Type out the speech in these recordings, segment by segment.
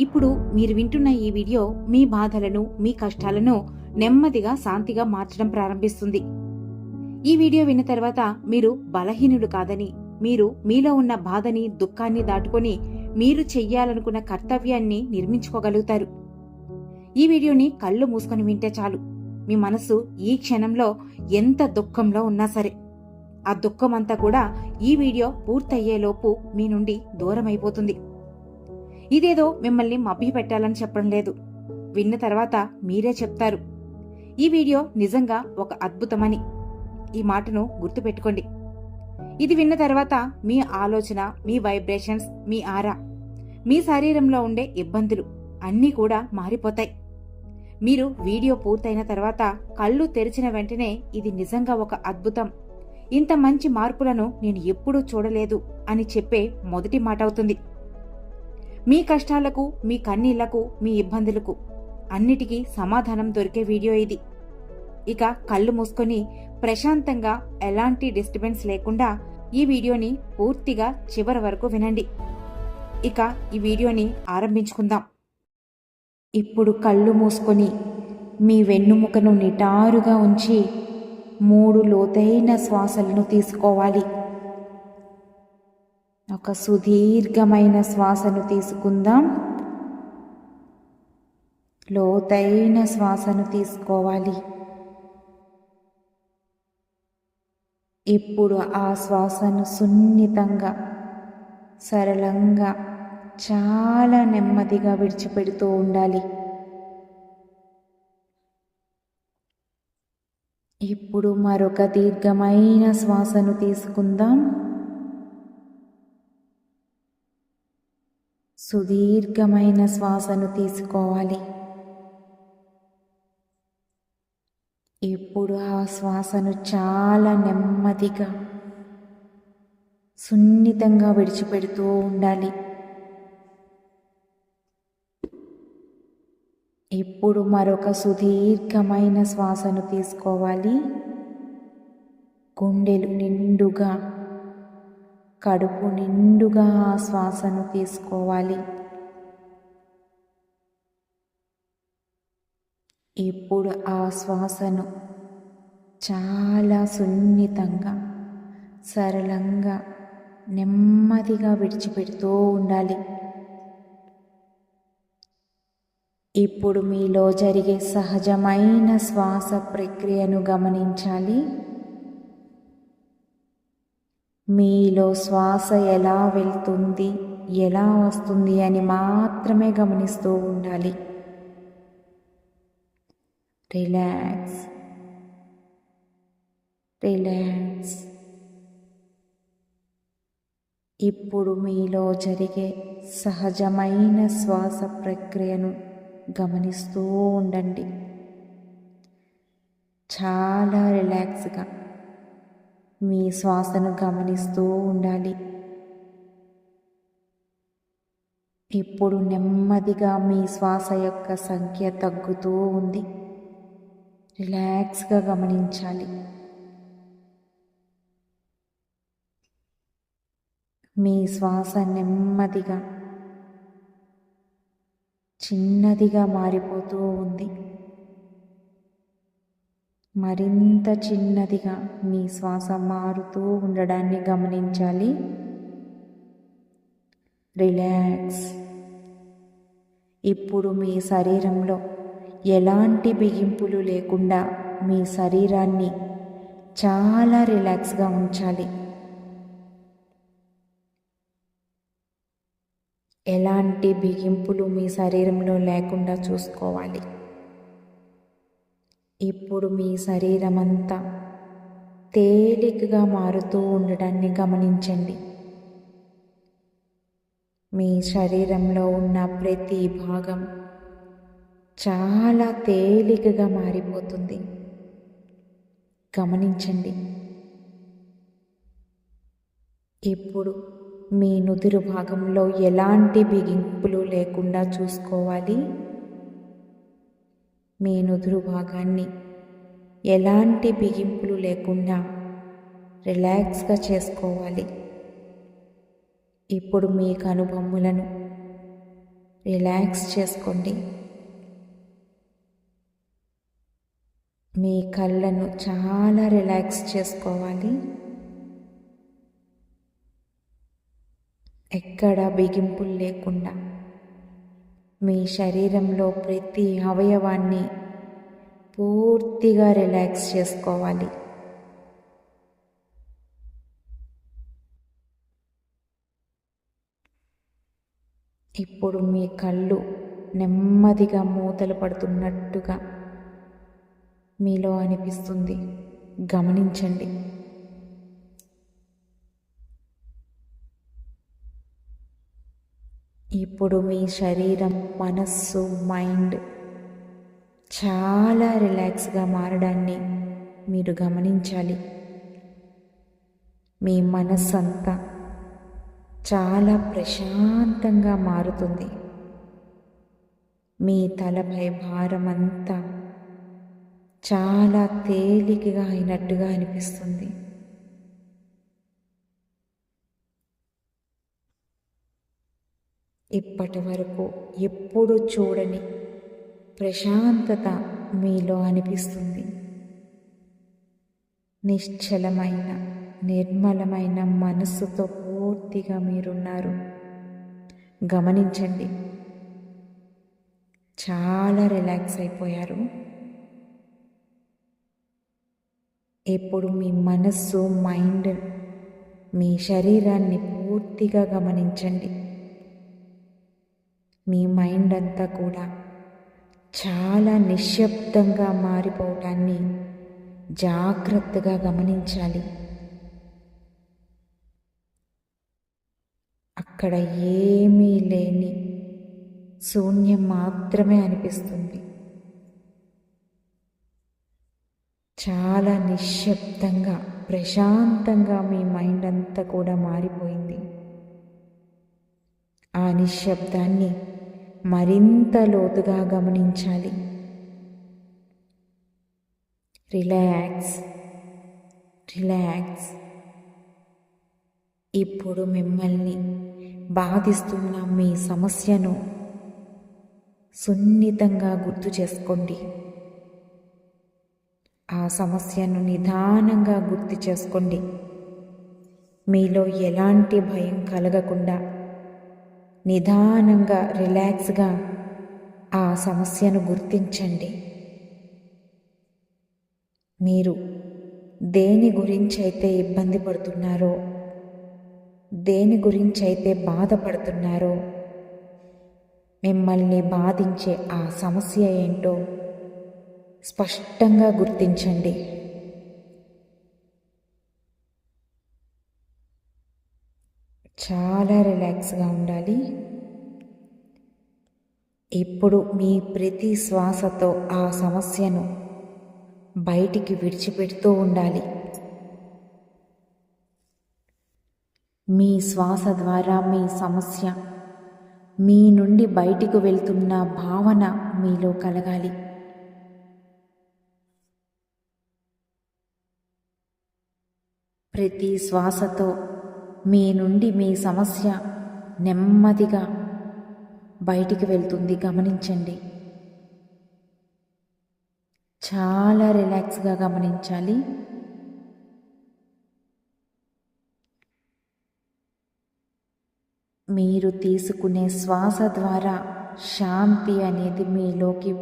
ఇప్పుడు మీరు వింటున్న ఈ వీడియో మీ బాధలను మీ కష్టాలను నెమ్మదిగా శాంతిగా మార్చడం ప్రారంభిస్తుంది. ఈ వీడియో విన్న తర్వాత మీరు బలహీనుడు కాదని మీరు మీలో ఉన్న బాధని దుఃఖాన్ని దాటుకొని మీరు చెయ్యాలనుకున్న కర్తవ్యాన్ని నిర్మించుకోగలుగుతారు. ఈ వీడియోని కళ్ళు మూసుకొని వింటే చాలు. మీ మనసు ఈ క్షణంలో ఎంత దుఃఖంలో ఉన్నా సరే. ఆ దుఃఖం అంతా కూడా ఈ వీడియో పూర్తయ్యేలోపు మీ నుండి దూరం అయిపోతుంది ఇదేదో మిమ్మల్ని మభ్యపెట్టాలని చెప్పడం లేదు. విన్న తర్వాత మీరే చెప్తారు. ఈ వీడియో నిజంగా ఒక అద్భుతమని. ఈ మాటను గుర్తుపెట్టుకోండి. ఇది విన్న తర్వాత మీ ఆలోచన మీ వైబ్రేషన్స్ మీ ఆరా మీ శరీరంలో ఉండే ఇబ్బందులు అన్నీ కూడా మారిపోతాయి. మీరు వీడియో పూర్తయిన తర్వాత కళ్ళు తెరిచిన వెంటనే ఇది నిజంగా ఒక అద్భుతం. ఇంత మంచి మార్పులను నేను ఎప్పుడూ చూడలేదు అని చెప్పే మొదటి మాట అవుతుంది మీ కష్టాలకు మీ కన్నీళ్ళకు మీ ఇబ్బందులకు అన్నిటికీ సమాధానం దొరికే వీడియో ఇది. ఇక కళ్ళు మూసుకొని ప్రశాంతంగా ఎలాంటి డిస్టర్బెన్స్ లేకుండా ఈ వీడియోని పూర్తిగా చివరి వరకు వినండి. ఇక ఈ వీడియోని ఆరంభించుకుందాం. ఇప్పుడు కళ్ళు మూసుకొని మీ వెన్నుముకను నిటారుగా ఉంచి మూడు లోతైన శ్వాసలను తీసుకోవాలి. ఒక సుదీర్ఘమైన శ్వాసను తీసుకుందాం. లోతైన శ్వాసను తీసుకోవాలి. ఇప్పుడు ఆ శ్వాసను సున్నితంగా సరళంగా చాలా నెమ్మదిగా విడిచిపెడుతూ ఉండాలి. ఇప్పుడు మరొక దీర్ఘమైన శ్వాసను తీసుకుందాం. సుదీర్ఘమైన శ్వాసను తీసుకోవాలి. ఇప్పుడు ఆ శ్వాసను చాలా నెమ్మదిగా సున్నితంగా విడిచిపెడుతూ ఉండాలి. ఇప్పుడు మరొక సుదీర్ఘమైన శ్వాసను తీసుకోవాలి. గుండెలు నిండుగా కడుపు నిండుగా ఆ శ్వాసను తీసుకోవాలి. ఇప్పుడు ఆ శ్వాసను చాలా సున్నితంగా సరళంగా నెమ్మదిగా విడిచిపెడుతూ ఉండాలి. ఇప్పుడు మీలో జరిగే సహజమైన శ్వాస ప్రక్రియను గమనించాలి. మీలో శ్వాస ఎలా వెళ్తుంది ఎలా వస్తుంది అని మాత్రమే గమనిస్తూ ఉండాలి. రిలాక్స్. రిలాక్స్. ఇప్పుడు మీలో జరిగే సహజమైన శ్వాస ప్రక్రియను గమనిస్తూ ఉండండి. చాలా రిలాక్స్గా. మీ శ్వాసను గమనిస్తూ ఉండాలి. ఇప్పుడు నెమ్మదిగా మీ శ్వాస యొక్క సంఖ్య తగ్గుతూ ఉంది. రిలాక్స్గా గమనించాలి. మీ శ్వాస నెమ్మదిగా చిన్నదిగా మారిపోతూ ఉంది. మరింత చిన్నదిగా మీ శ్వాస మారుతూ ఉండడాన్ని గమనించాలి. రిలాక్స్. ఇప్పుడు మీ శరీరంలో ఎలాంటి బిగింపులు లేకుండా మీ శరీరాన్ని చాలా రిలాక్స్గా ఉంచాలి. ఎలాంటి బిగింపులు మీ శరీరంలో లేకుండా చూసుకోవాలి? ఇప్పుడు మీ శరీరమంతా తేలికగా మారుతూ ఉండడాన్ని గమనించండి. మీ శరీరంలో ఉన్న ప్రతి భాగం చాలా తేలికగా మారిపోతుంది. గమనించండి. ఇప్పుడు మీ నుదురు భాగంలో ఎలాంటి బిగింపులు లేకుండా చూసుకోవాలి? మీ నుదురు భాగాన్ని. ఎలాంటి బిగింపులు లేకుండా రిలాక్స్గా చేసుకోవాలి. ఇప్పుడు మీ కనుబొమ్మలను రిలాక్స్ చేసుకోండి. మీ కళ్ళను చాలా రిలాక్స్ చేసుకోవాలి. ఎక్కడ బిగింపులు లేకుండా మీ శరీరంలో ప్రతి అవయవాన్ని పూర్తిగా రిలాక్స్ చేసుకోవాలి. ఇప్పుడు మీ కళ్ళు నెమ్మదిగా మూతలు పడుతున్నట్టుగా మీలో అనిపిస్తుంది. గమనించండి. ఇప్పుడు మీ శరీరం మనస్సు మైండ్ చాలా రిలాక్స్గా మారడాన్ని మీరు గమనించాలి. మీ మనస్సు అంతా చాలా ప్రశాంతంగా మారుతుంది. మీ తలపై భారం అంతా చాలా తేలికగా అయినట్టుగా అనిపిస్తుంది. ఇప్పటి వరకు ఎప్పుడు చూడని ప్రశాంతత మీలో అనిపిస్తుంది. నిశ్చలమైన నిర్మలమైన మనస్సుతో పూర్తిగా మీరున్నారు. గమనించండి. చాలా రిలాక్స్ అయిపోయారు. ఇప్పుడు మీ మనస్సు మైండ్ మీ శరీరాన్ని పూర్తిగా గమనించండి. మీ మైండ్ అంతా కూడా చాలా నిశ్శబ్దంగా మారిపోవటాన్ని జాగ్రత్తగా గమనించాలి. అక్కడ ఏమీ లేని శూన్యం మాత్రమే అనిపిస్తుంది. చాలా నిశ్శబ్దంగా ప్రశాంతంగా మీ మైండ్ అంతా కూడా మారిపోయింది. ఆ నిశ్శబ్దాన్ని మరింత లోతుగా గమనించాలి. రిలాక్స్. రిలాక్స్. ఇప్పుడు మిమ్మల్ని బాధిస్తున్న మీ సమస్యను సున్నితంగా గుర్తు చేసుకోండి. ఆ సమస్యను నిదానంగా గుర్తు చేసుకోండి. మీలో ఎలాంటి భయం కలగకుండా నిదానంగా రిలాక్స్గా ఆ సమస్యను గుర్తించండి. మీరు దేని గురించి అయితే ఇబ్బంది పడుతున్నారో దేని గురించి అయితే బాధపడుతున్నారో మిమ్మల్ని బాధించే ఆ సమస్య ఏంటో స్పష్టంగా గుర్తించండి. చాలా రిలాక్స్గా ఉండాలి. ఇప్పుడు మీ ప్రతి శ్వాసతో ఆ సమస్యను బయటికి విడిచిపెడుతూ ఉండాలి. మీ శ్వాస ద్వారా మీ సమస్య మీ నుండి బయటికి వెళ్తున్న భావన మీలో కలగాలి. ప్రతి శ్వాసతో మీ నుండి మీ సమస్య నెమ్మదిగా బయటికి వెళ్తుంది. గమనించండి. చాలా రిలాక్స్గా గమనించాలి. మీరు తీసుకునే శ్వాస ద్వారా శాంతి అనేది మీలోకి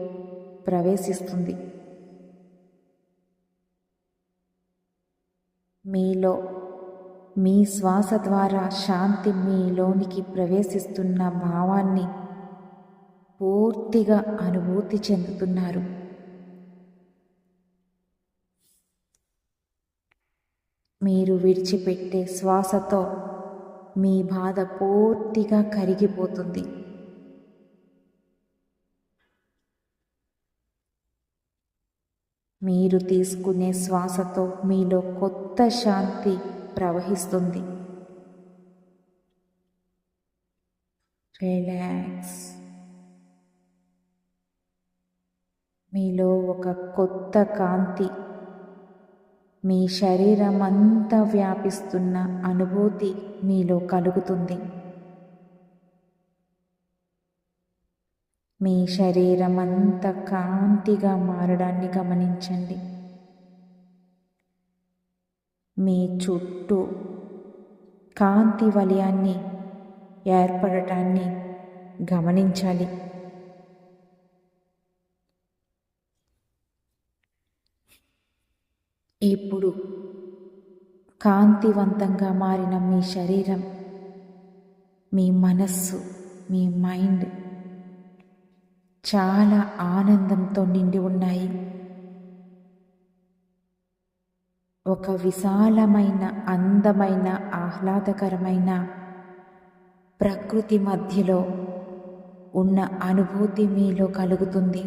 ప్రవేశిస్తుంది. మీలో మీ శ్వాస ద్వారా శాంతి మీలోనికి ప్రవేశిస్తున్న భావాన్ని పూర్తిగా అనుభూతి చెందుతున్నారు. మీరు విడిచిపెట్టే శ్వాసతో మీ బాధ పూర్తిగా కరిగిపోతుంది. మీరు తీసుకునే శ్వాసతో మీలో కొత్త శాంతి ప్రవహిస్తుంది. రిలాక్స్ మీలో ఒక కొత్త కాంతి మీ శరీరం అంతా వ్యాపిస్తున్న అనుభూతి మీలో కలుగుతుంది. మీ శరీరం అంతా కాంతిగా మారడాన్ని గమనించండి. మీ చుట్టూ కాంతి వలయాన్ని ఏర్పడటాన్ని గమనించాలి. ఇప్పుడు కాంతివంతంగా మారిన మీ శరీరం మీ మనస్సు మీ మైండ్ చాలా ఆనందంతో నిండి ఉన్నాయి. ఒక విశాలమైన అందమైన ఆహ్లాదకరమైన ప్రకృతి మధ్యలో ఉన్న అనుభూతి మీలో కలుగుతుంది.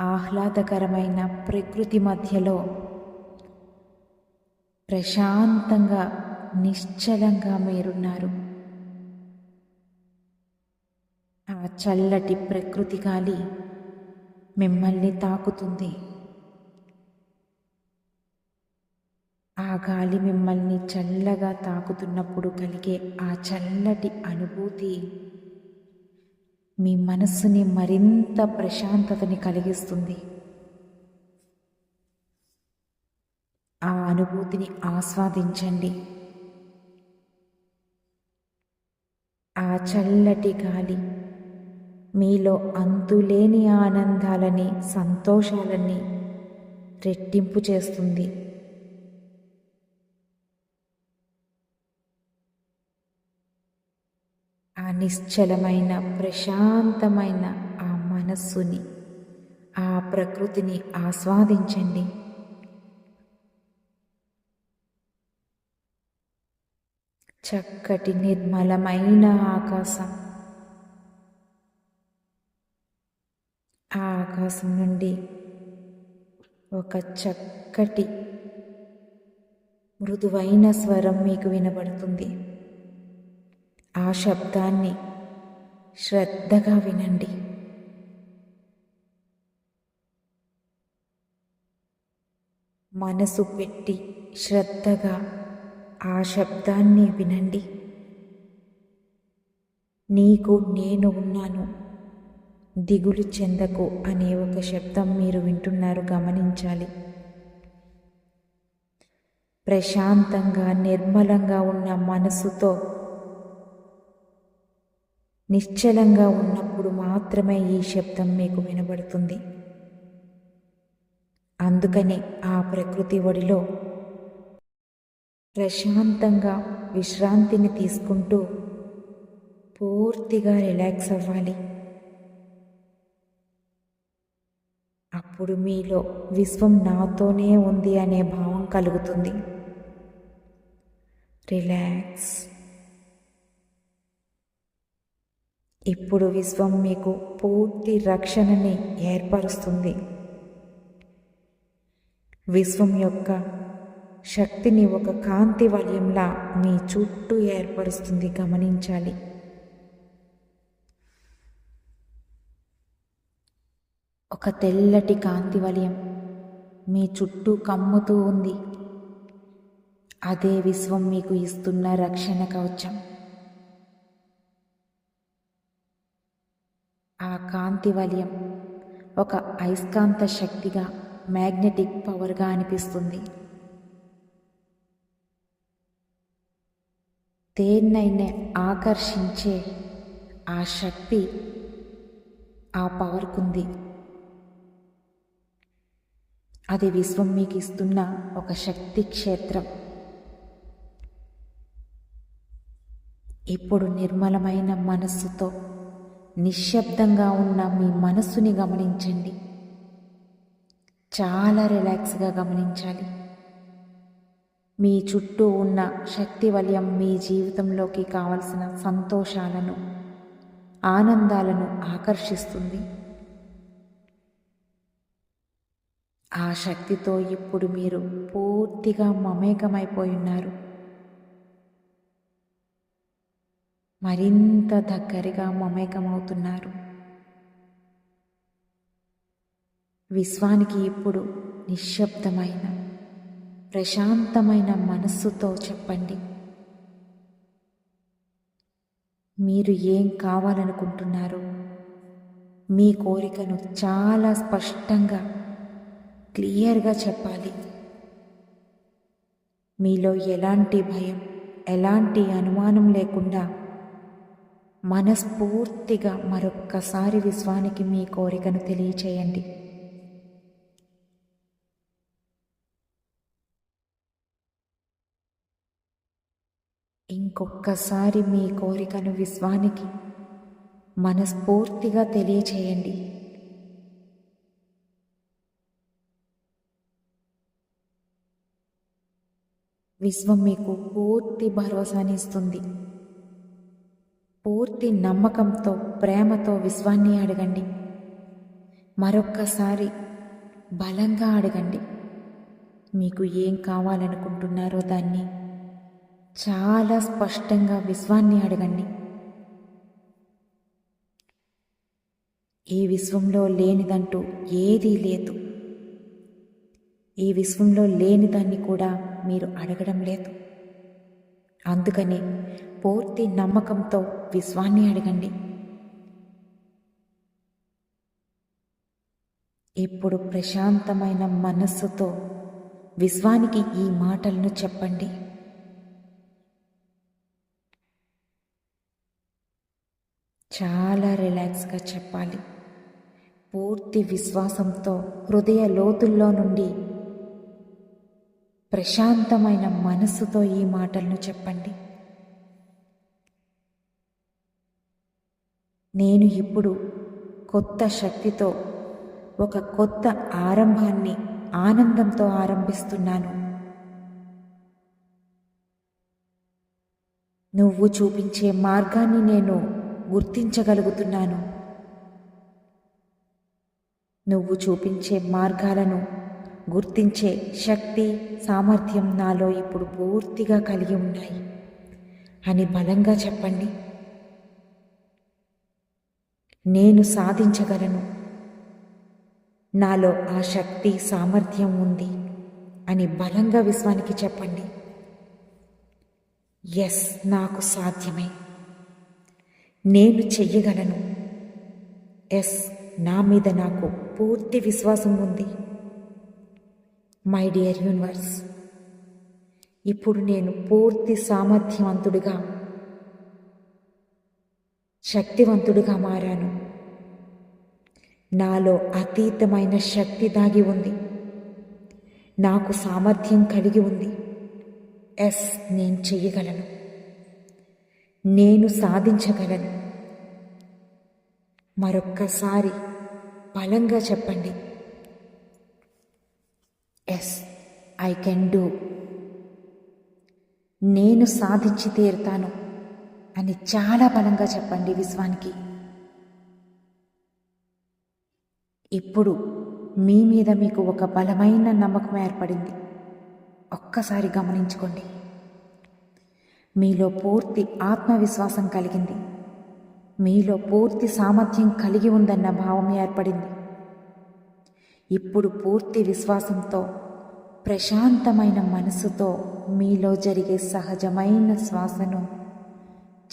ఆహ్లాదకరమైన ప్రకృతి మధ్యలో ప్రశాంతంగా నిశ్చలంగా మీరున్నారు. ఆ చల్లటి ప్రకృతి గాలి మిమ్మల్ని తాకుతుంది. ఆ గాలి మిమ్మల్ని చల్లగా తాకుతున్నప్పుడు కలిగే ఆ చల్లటి అనుభూతి. మీ మనస్సుని మరింత ప్రశాంతతని కలిగిస్తుంది. ఆ అనుభూతిని ఆస్వాదించండి. ఆ చల్లటి గాలి మీలో అంతులేని ఆనందాలని సంతోషాలని రెట్టింపు చేస్తుంది. నిశ్చలమైన ప్రశాంతమైన ఆ మనస్సుని ఆ ప్రకృతిని ఆస్వాదించండి. చక్కటి నిర్మలమైన ఆకాశం. ఆ ఆకాశం నుండి ఒక చక్కటి మృదువైన స్వరం మీకు వినబడుతుంది. ఆ శబ్దాన్ని శ్రద్ధగా వినండి. మనసు పెట్టి శ్రద్ధగా ఆ శబ్దాన్ని వినండి. నీకు నేను ఉన్నాను. దిగులు చెందకు అనే ఒక శబ్దం మీరు వింటున్నారు గమనించాలి. ప్రశాంతంగా నిర్మలంగా ఉన్న మనసుతో నిశ్చలంగా ఉన్నప్పుడు మాత్రమే ఈ శబ్దం మీకు వినబడుతుంది. అందుకనే ఆ ప్రకృతి ఒడిలో ప్రశాంతంగా విశ్రాంతిని తీసుకుంటూ పూర్తిగా రిలాక్స్ అవ్వాలి. అప్పుడు మీలో విశ్వం నాతోనే ఉంది అనే భావం కలుగుతుంది. రిలాక్స్. ఇప్పుడు విశ్వం మీకు పూర్తి రక్షణని ఏర్పరుస్తుంది. విశ్వం యొక్క శక్తిని ఒక కాంతి వలయంలా మీ చుట్టూ ఏర్పరుస్తుంది. గమనించాలి. ఒక తెల్లటి కాంతి వలయం మీ చుట్టూ కమ్ముతూ ఉంది. అదే విశ్వం మీకు ఇస్తున్న రక్షణ కవచం. ఆ కాంతి వలయం ఒక అయస్కాంత శక్తిగా మ్యాగ్నెటిక్ పవర్గా అనిపిస్తుంది. దేన్నైనా ఆకర్షించే ఆ శక్తి ఆ పవర్కుంది. అది విశ్వం మీకు ఇస్తున్న ఒక శక్తి క్షేత్రం. ఇప్పుడు నిర్మలమైన మనస్సుతో నిశ్శబ్దంగా ఉన్న మీ మనస్సుని గమనించండి. చాలా రిలాక్స్గా గమనించాలి. మీ చుట్టూ ఉన్న శక్తి వలయం మీ జీవితంలోకి కావలసిన సంతోషాలను ఆనందాలను ఆకర్షిస్తుంది. ఆ శక్తితో ఇప్పుడు మీరు పూర్తిగా మమేకమైపోయి ఉన్నారు. మరింత దగ్గరగా మమేకమవుతున్నారు. విశ్వానికి ఇప్పుడు నిశ్శబ్దమైన ప్రశాంతమైన మనస్సుతో చెప్పండి. మీరు ఏం కావాలనుకుంటున్నారో మీ కోరికను చాలా స్పష్టంగా క్లియర్గా చెప్పాలి. మీలో ఎలాంటి భయం ఎలాంటి అనుమానం లేకుండా మనస్ఫూర్తిగా మరొక్కసారి విశ్వానికి మీ కోరికను తెలియచేయండి. ఇంకొక్కసారి మీ కోరికను విశ్వానికి మనస్ఫూర్తిగా తెలియచేయండి. విశ్వం మీకు పూర్తి భరోసాని ఇస్తుంది పూర్తి నమ్మకంతో ప్రేమతో విశ్వాన్ని అడగండి. మరొక్కసారి బలంగా అడగండి. మీకు ఏం కావాలనుకుంటున్నారో దాన్ని చాలా స్పష్టంగా విశ్వాన్ని అడగండి. ఈ విశ్వంలో లేనిదంటూ ఏదీ లేదు. ఈ విశ్వంలో లేని దాన్ని కూడా మీరు అడగడం లేదు. అందుకని పూర్తి నమ్మకంతో విశ్వాన్ని అడగండి. ఇప్పుడు ప్రశాంతమైన మనస్సుతో విశ్వానికి ఈ మాటలను చెప్పండి. చాలా రిలాక్స్గా చెప్పాలి. పూర్తి విశ్వాసంతో హృదయ లోతుల్లో నుండి ప్రశాంతమైన మనస్సుతో ఈ మాటలను చెప్పండి. నేను ఇప్పుడు కొత్త శక్తితో ఒక కొత్త ఆరంభాన్ని ఆనందంతో ఆరంభిస్తున్నాను. నువ్వు చూపించే మార్గాన్ని నేను గుర్తించగలుగుతున్నాను. నువ్వు చూపించే మార్గాలను గుర్తించే శక్తి సామర్థ్యం నాలో ఇప్పుడు పూర్తిగా కలిగి ఉన్నాయి. అని బలంగా చెప్పండి. నేను సాధించగలను. నాలో ఆ శక్తి సామర్థ్యం ఉంది అని బలంగా విశ్వానికి చెప్పండి. ఎస్ నాకు సాధ్యమే. నేను చెయ్యగలను. ఎస్ నా మీద నాకు పూర్తి విశ్వాసం ఉంది. మై డియర్ యూనివర్స్ ఇప్పుడు నేను పూర్తి సామర్థ్యవంతుడిగా శక్తివంతుడుగా మారాను. నాలో అతీతమైన శక్తి దాగి ఉంది. నాకు సామర్థ్యం కలిగి ఉంది. ఎస్ నేను చెయ్యగలను నేను సాధించగలను. మరొక్కసారి బలంగా చెప్పండి. Yes I can do. నేను సాధించి తీరుతాను. అని చాలా బలంగా చెప్పండి విశ్వానికి. ఇప్పుడు మీ మీద మీకు ఒక బలమైన నమ్మకం ఏర్పడింది. ఒక్కసారి గమనించుకోండి. మీలో పూర్తి ఆత్మవిశ్వాసం కలిగింది. మీలో పూర్తి సామర్థ్యం కలిగి ఉందన్న భావం ఏర్పడింది. ఇప్పుడు పూర్తి విశ్వాసంతో ప్రశాంతమైన మనసుతో మీలో జరిగే సహజమైన శ్వాసను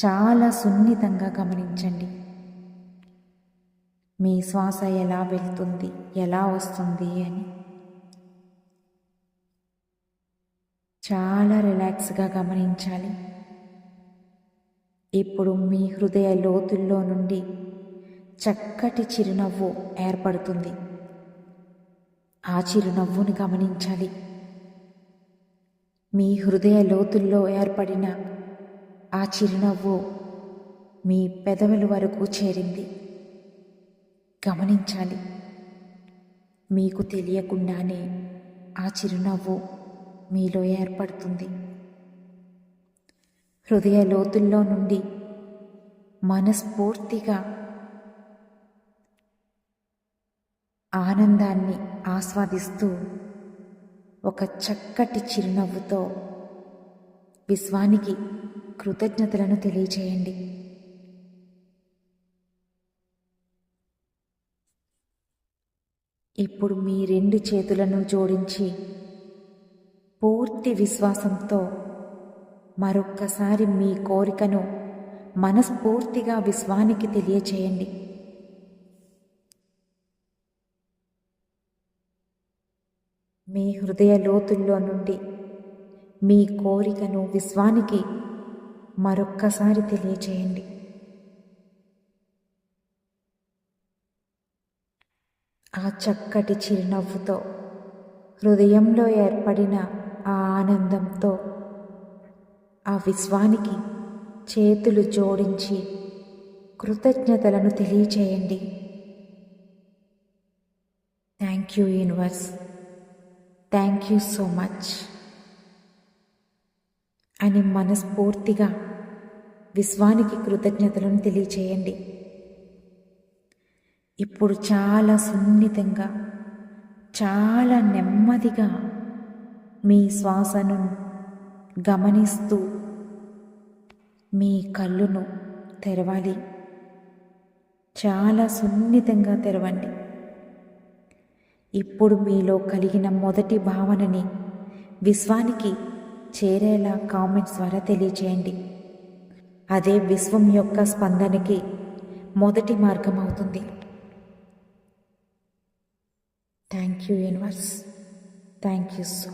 చాలా సున్నితంగా గమనించండి. మీ శ్వాస ఎలా వెళ్తుంది ఎలా వస్తుంది అని. చాలా రిలాక్స్గా గమనించాలి. ఇప్పుడు మీ హృదయ లోతుల్లో నుండి చక్కటి చిరునవ్వు ఏర్పడుతుంది. ఆ చిరునవ్వును గమనించాలి. మీ హృదయ లోతుల్లో ఏర్పడిన ఆ చిరునవ్వు మీ పెదవుల వరకు చేరింది. గమనించాలి. మీకు తెలియకుండానే ఆ చిరునవ్వు మీలో ఏర్పడుతుంది. హృదయ లోతుల్లో నుండి మనస్ఫూర్తిగా ఆనందాన్ని ఆస్వాదిస్తూ ఒక చక్కటి చిరునవ్వుతో విశ్వానికి కృతజ్ఞతలను తెలియచేయండి. ఇప్పుడు మీ రెండు చేతులను జోడించి పూర్తి విశ్వాసంతో మరొక్కసారి మీ కోరికను మనస్ఫూర్తిగా విశ్వానికి తెలియచేయండి. మీ హృదయ లోతుల్లో నుండి మీ కోరికను విశ్వానికి మరొక్కసారి తెలియచేయండి. ఆ చక్కటి చిరునవ్వుతో హృదయంలో ఏర్పడిన ఆ ఆనందంతో ఆ విశ్వానికి చేతులు జోడించి కృతజ్ఞతలను తెలియచేయండి. Thank you universe. Thank you so much. అని మనస్ఫూర్తిగా విశ్వానికి కృతజ్ఞతలను తెలియచేయండి. ఇప్పుడు చాలా సున్నితంగా చాలా నెమ్మదిగా మీ శ్వాసను గమనిస్తూ మీ కళ్ళును తెరవాలి. చాలా సున్నితంగా తెరవండి. ఇప్పుడు మీలో కలిగిన మొదటి భావనని విశ్వానికి చేరేలా కామెంట్స్ ద్వారా తెలియచేయండి. అదే విశ్వం యొక్క స్పందనకి మొదటి మార్గం అవుతుంది. Thank you universe thank you so